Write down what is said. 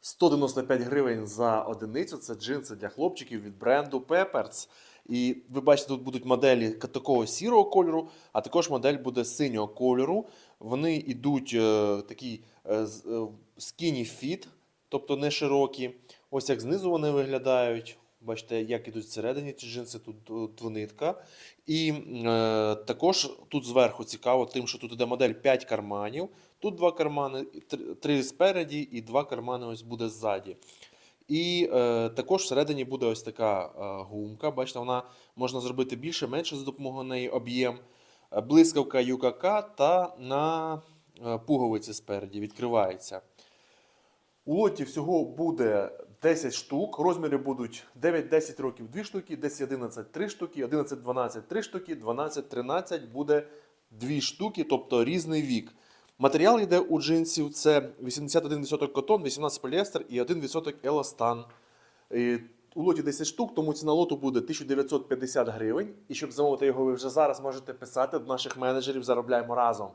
195 гривень за одиницю. Це джинси для хлопчиків від бренду Peppers. І ви бачите, тут будуть моделі такого сірого кольору, а також модель буде синього кольору. Вони йдуть е, такі е, е, skinny fit, тобто не широкі. Ось як знизу вони виглядають. Бачите, як ідуть всередині ці джинси, тут д- двонитка. І е, також тут зверху цікаво, тим, що тут іде модель 5 карманів. Тут два кармани, три- спереді і два кармани ось буде ззаді. І е, також всередині буде ось така е, гумка. Бачите, вона можна зробити більше, менше за допомогою неї об'єм. Е, Блискавка UKK та на е, пуговиці спереді відкривається. У лоті всього буде 10 штук. Розміри будуть 9-10 років 2 штуки, 10-11 3 штуки, 11-12 3 штуки, 12-13 буде 2 штуки, тобто різний вік. Матеріал йде у джинсів це 81% котон, 18 поліестер і 1% еластан. У лоті 10 штук, тому ціна лоту буде 1950 гривень. І щоб замовити його, ви вже зараз можете писати до наших менеджерів, заробляємо разом.